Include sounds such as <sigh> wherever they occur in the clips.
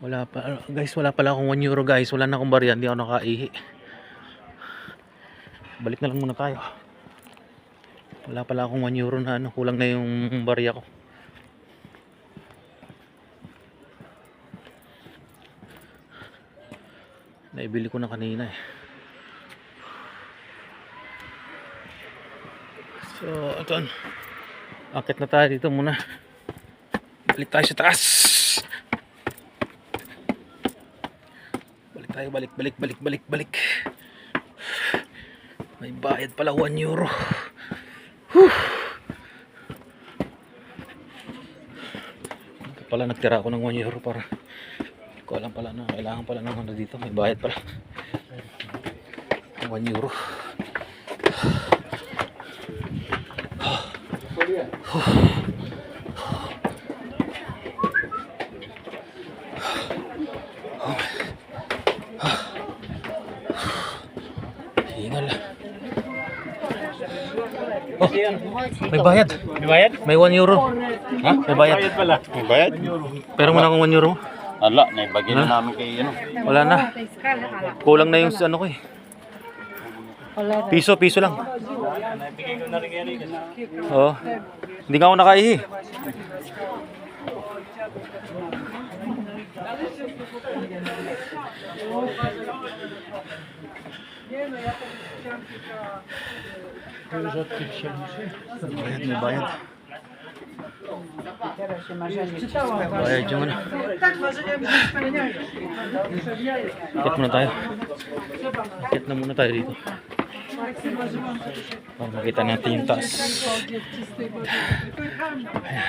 Wala pa, guys, wala pala akong 1 euro guys. Wala na akong barya, hindi ako nakaihi. Balik na lang muna tayo. Wala pala akong 1 euro na ano, kulang na yung barya ko. Naibili ko na kanina eh. So, ito. Akit na tayo dito muna. Balik tayo sa taas. Balik tayo, balik, balik, balik, balik, balik. May bayad pala 1 euro. Whew. Pala nagtira ako ng 1 euro para hindi ko alam pala na kailangan pala ng ano dito. May bayad pala. 1 euro. Hingal. Oh, may bayad. May bayad? May 1 euro. Ha? May bayad. pala. May bayad? Pero muna akong 1 euro. Ala, naibagay na namin kay ano. Wala na. Kulang na yung ano ko eh. Piso, piso lang. Naibigay ko na rin kay Rick. Oo. Hindi nga ako nakaihi. Bayad, may bayad. Bayad yung ano. Akit muna tayo. Akit na muna tayo dito. Para makita natin yung taas. Ayan.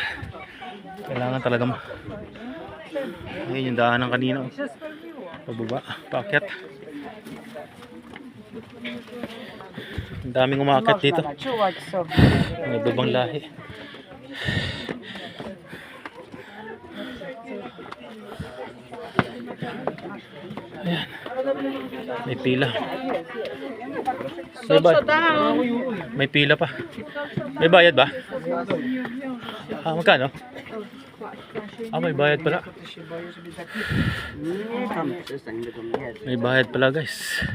Kailangan talaga ma. Ayun yung daanan kanina. oh. Pababa, paakyat. Ang daming umakyat dito. May ibang lahi. Ayan. May pila. May, ba- may pila pa. May bayad ba? Ah, magkano? Ah, may bayad pala. May bayad pala guys.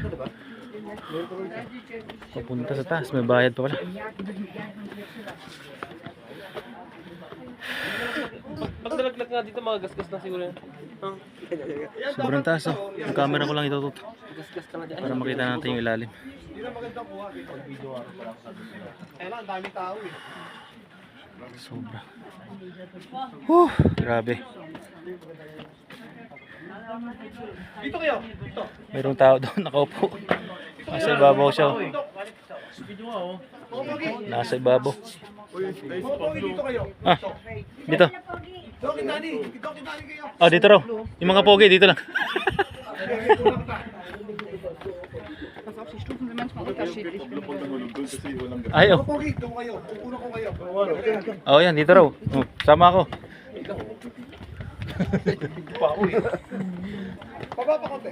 Papunta sa taas, may bayad pa pala. Pag nalaglag nga dito, mga gasgas na siguro yan. Sobrang taas oh. Yung camera ko lang na dyan. Para makita natin yung ilalim. Sobra. Whew, grabe. Dito kayo! Dito! Mayroong tao doon nakaupo. Nasa ibabaw siya. oh. Nasa ibabaw. dito kayo! Ah, dito. Ah, dito raw. Yung mga pogi, dito lang. Ay, oh. Pogi, doon kayo! Pupuno ko kayo! Oh, yan, dito raw. Oh, sama ako. Baba pa konti!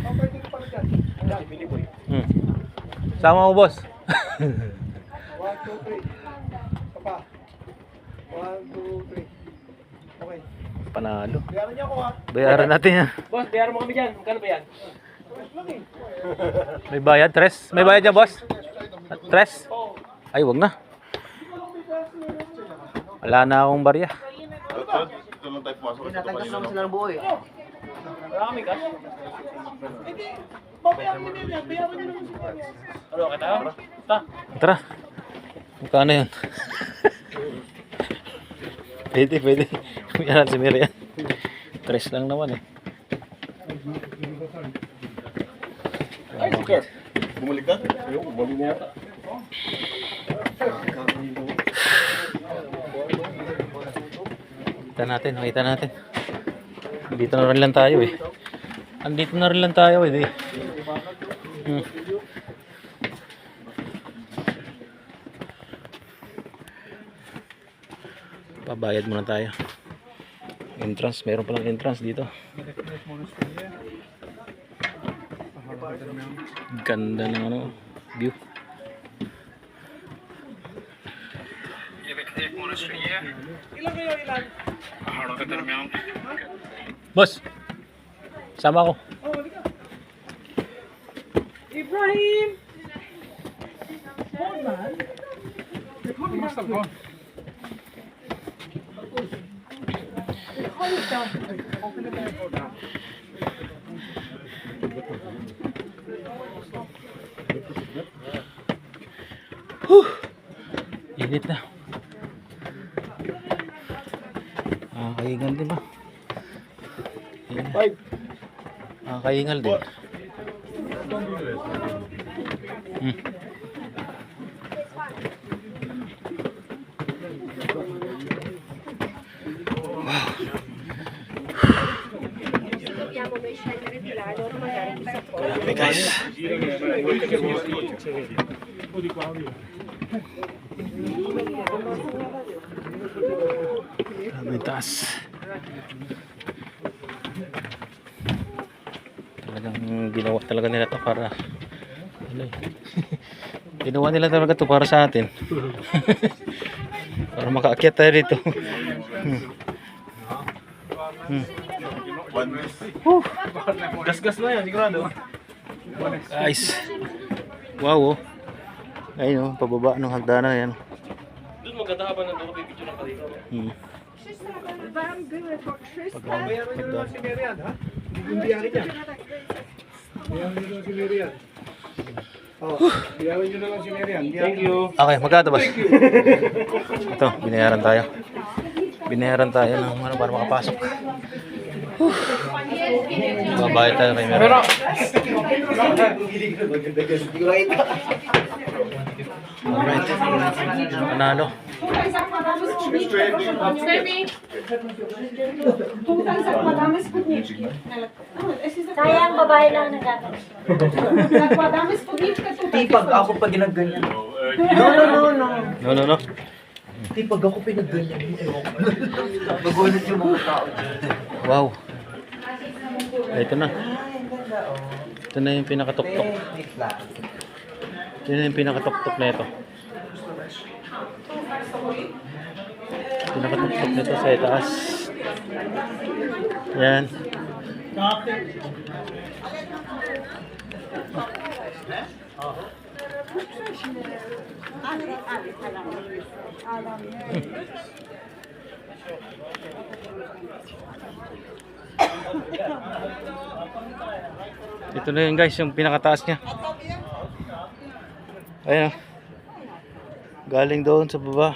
Papay dito pala dyan! Yan, Billy Boy. Hmm. Sama mo, boss. 1, 2, 3. Papa. 1, 2, 3. Okay. Panalo. Bayaran niyo ako ha. Bayaran natin yan. Boss, bayaran mo kami dyan. Magkano ba yan? <laughs> May bayad, tres? May bayad niya, boss? Tres? Ay, wag na. Wala na akong barya. Natanggas naman sila ng buo eh. Kami cash? Hindi. Babayaran niyo yan. Bayaran niyo naman sila. Ano, kita? Ta. Tara. Magkano yun? <laughs> pwede, pwede. Yan si Miriam. Tres lang naman eh. Joker. Bumalik ka? Ayun, bumalik na yata. Kita natin, makita natin. Dito na rin lang tayo eh. Andito na rin lang tayo eh. Di. Hmm. Pabayad muna tayo. Entrance, meron palang entrance dito. Ganda ng ano, view. Ilan kayo ilan? Boss, sama ako. Ibrahim! Init na. Ah, kaingal din ba? Five. Ah, kaingal din. Hmm. Grabe guys. Grabe taas. Talagang ginawa talaga nila to para ano eh. <laughs> ginawa nila talaga to para sa atin. <laughs> para makaakyat tayo dito. <laughs> Hmm. Gas-gas na yan, sigurado. Guys. Wow oh. Ayun oh, pababa ng hagdanan yan. Doon maganda ka ba ng doon, bibidyo na ka dito. Hmm. Waarom doen we het voor Tristan? Pagdanan, pagdanan. Si Merian, ha? Hindi ari niya. Oh. Thank you. Okay, magkano boss? Ito, binayaran tayo. Binayaran tayo ng ano para makapasok. Babayad tayo kay Meron. Alright. Panalo. Kaya ang babae lang nagkakaroon. Zakładamy spódniczkę tutaj. Di pag ako pag ginagganyan. No, no, no, no. No, no, no. Di pag ako ko. Magulat yung mga tao. Wow. Ito na. Ito na yung pinakatuktok. Ito na yung pinakatuktok na ito. Pinakatuktok nito sa itaas. Yan. Ito na yun guys, yung pinakataas niya. Ayan. Galing doon sa baba.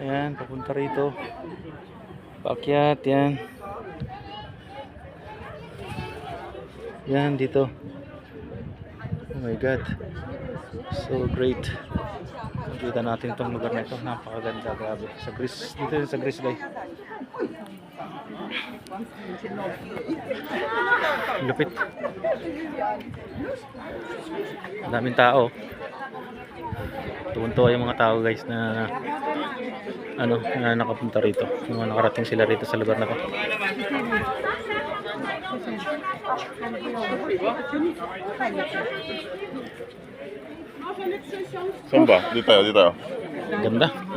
Ayan, papunta rito. Paakyat, yan. Yan, dito. Oh my God. So great. Nakita natin itong lugar na ito. Napakaganda, grabe. Sa Greece, dito sa Greece guys. Lupit. Daming tao. Tuwan-tuwa yung mga tao guys na ano, na nakapunta rito. Mga nakarating sila rito sa lugar na to. Saan ba? Dito tayo, dito tayo. Ganda.